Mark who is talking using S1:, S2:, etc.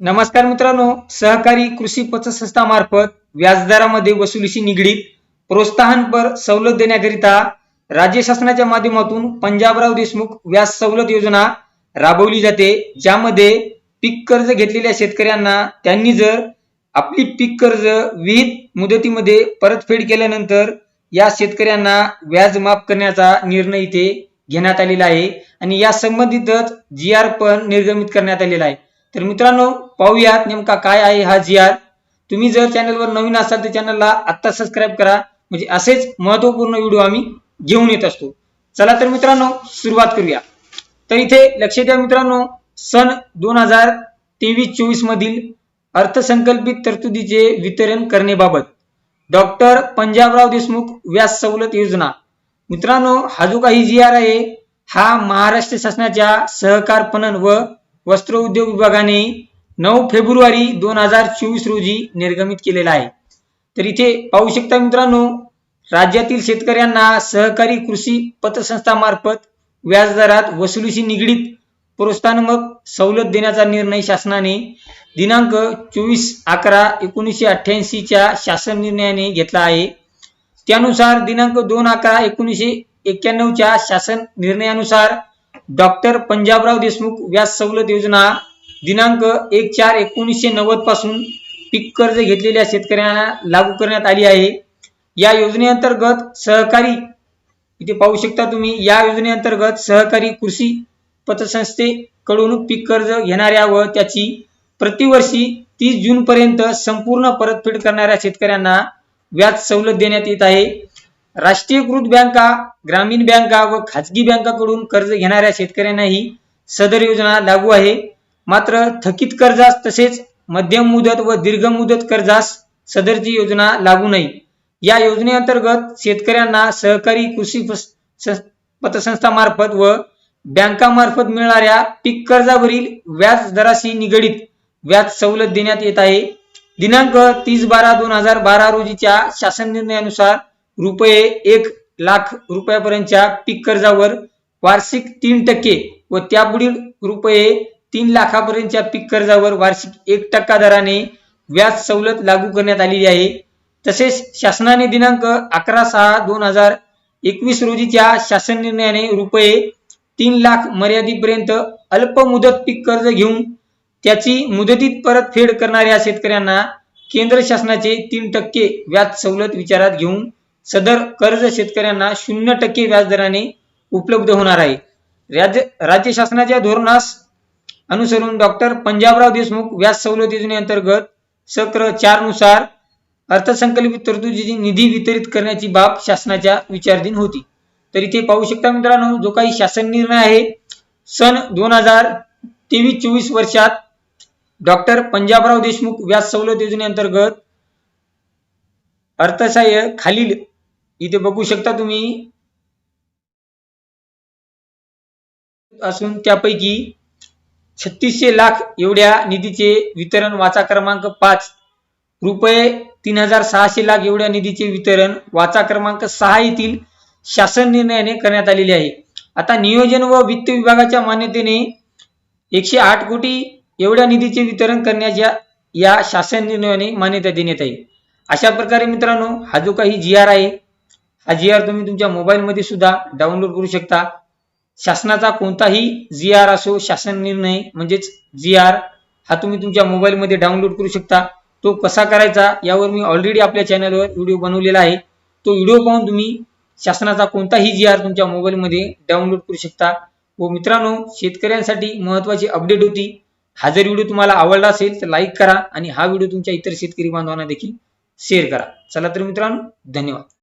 S1: नमस्कार मित्रांनो सहकारी कृषी पतसंस्था मार्फत व्याजदरामध्ये वसुलीशी निगडीत प्रोत्साहनपर सवलत देण्याकरिता राज्य शासनाच्या माध्यमातून पंजाबराव देशमुख व्याज सवलत योजना राबवली जाते. ज्यामध्ये पीक कर्ज घेतलेल्या शेतकऱ्यांना त्यांनी जर आपली पीक कर्ज विहित मुदतीमध्ये परतफेड केल्यानंतर या शेतकऱ्यांना व्याज माफ करण्याचा निर्णय इथे घेण्यात आलेला आहे. आणि या संबंधितच जी आर पण निर्गमित करण्यात आलेला आहे. तर मित्रांनो पाहूयात नेमका काय आहे हा जी आर तुम्ही जर चॅनलवर नवीन असाल तर चॅनलला आत्ता सबस्क्राईब करा. म्हणजे असेच महत्त्वपूर्ण व्हिडिओ आम्ही घेऊन येत असतो. चला तर मित्रांनो सुरुवात करूया. तर इथे लक्ष द्या मित्रांनो सन दोन हजार तेवीस चोवीस मधील अर्थसंकल्पित तरतुदीचे वितरण करण्याबाबत डॉक्टर पंजाबराव देशमुख व्यास सवलत योजना. मित्रांनो हा जो काही जी आर आहे हा महाराष्ट्र शासनाच्या सहकार पणन व वस्त्र उद्योग विभागाने नऊ फेब्रुवारी दोन हजार चोवीस रोजी निर्गमित केलेला आहे. तर इथे पाहू शकता मित्रांनो राज्यातील शेतकऱ्यांना सहकारी कृषी पतसंस्था मार्फत व्याजदरात वसुलीशी निगडीत प्रोत्साहनमक सवलत देण्याचा निर्णय शासनाने दिनांक चोवीस अकरा एकोणीसशे अठ्ठ्याऐंशीच्या शासन निर्णयाने घेतला आहे. त्यानुसार दिनांक दोन अकरा एकोणीसशे एक्क्याण्णवच्या शासन निर्णयानुसार डॉक्टर पंजाबराव देशमुख व्याज सवलत योजना दिनांक एक चार एकोणीसशे नव्वदपासून पीक कर्ज घेतलेल्या शेतकऱ्यांना लागू करण्यात आली आहे. या योजनेअंतर्गत सहकारी इथे पाहू शकता तुम्ही या योजनेअंतर्गत सहकारी कृषी पतसंस्थेकडून पीक कर्ज घेणाऱ्या व त्याची प्रतिवर्षी तीस जून पर्यंत संपूर्ण परतफेड करणाऱ्या शेतकऱ्यांना व्याज सवलत देण्यात येत आहे. राष्ट्रीयकृत बँका ग्रामीण बँका व खाजगी बँकाकडून कर्ज घेणाऱ्या शेतकऱ्यांनाही सदर योजना लागू आहे. मात्र थकीत कर्जास तसेच मध्यम मुदत व दीर्घ मुदत कर्जास सदरची योजना लागू नाही. या योजनेअंतर्गत शेतकऱ्यांना सहकारी कृषी पतसंस्थामार्फत व बँकामार्फत मिळणाऱ्या पीक कर्जावरील व्याज दराशी निगडीत व्याज सवलत देण्यात येत आहे. दिनांक तीस बारा दोन हजार बारा रोजीच्या शासन निर्णयानुसार रुपये एक लाख रुपयापर्यंतच्या पीक कर्जावर वार्षिक तीन टक्के व त्यापुढील रुपये तीन लाखापर्यंतच्या पीक कर्जावर वार्षिक एक टक्का दराने व्याज सवलत लागू करण्यात आलेली आहे. तसेच शासनाने दिनांक अकरा सहा दोन हजार एकवीस रोजीच्या शासन निर्णयाने रुपये तीन लाख मर्यादेपर्यंत अल्प मुदत पीक कर्ज घेऊन त्याची मुदतीत परतफेड करणाऱ्या शेतकऱ्यांना केंद्र शासनाचे तीन टक्के व्याज सवलत विचारात घेऊन सदर कर्ज शेतकऱ्यांना शून्य टक्के व्याजदराने उपलब्ध होणार आहे. राज्य राज्य शासनाच्या धोरणास अनुसरून डॉक्टर पंजाबराव देशमुख व्याज सवलत योजनेअंतर्गत सत्र चारनुसार अर्थसंकल्पित तरतुदीची निधी वितरित करण्याची बाब शासनाच्या विचारधीन होती. तर इथे पाहू शकता मित्रांनो जो काही शासन निर्णय आहे सन दोन हजार तेवीस चोवीस वर्षात डॉक्टर पंजाबराव देशमुख व्याज सवलत योजनेअंतर्गत अर्थसहाय्य खालील इथे बघू शकता तुम्ही. असून त्यापैकी छत्तीसशे लाख एवढ्या निधीचे वितरण वाचा क्रमांक पाच. रुपये तीन हजार सहाशे लाख एवढ्या निधीचे वितरण वाचा क्रमांक सहा येथील शासन निर्णयाने करण्यात आलेले आहे. आता नियोजन व वित्त विभागाच्या मान्यतेने एकशे आठ कोटी एवढ्या निधीचे वितरण करण्याच्या या शासन निर्णयाने मान्यता देण्यात आहे अशा प्रकारे मित्रांनो हा जो काही जी आर आहे जी आर तुम्ही तुमच्या मोबाईलमध्ये सुद्धा डाउनलोड करू शकता. शासनाचा कोणताही जी आर असो शासन निर्णय म्हणजेच जी आर हा तुम्ही तुमच्या मोबाईलमध्ये डाउनलोड करू शकता. तो कसा करायचा यावर मी ऑलरेडी आपल्या चॅनलवर व्हिडिओ बनवलेला आहे. तो व्हिडिओ पाहून तुम्ही शासनाचा कोणताही जी आर तुमच्या मोबाईलमध्ये डाउनलोड करू शकता. व मित्रांनो शेतकऱ्यांसाठी महत्त्वाची अपडेट होती. हा जर व्हिडिओ तुम्हाला आवडला असेल तर लाईक करा आणि हा व्हिडिओ तुमच्या इतर शेतकरी बांधवांना देखील शेअर करा. चला तर मित्रांनो धन्यवाद.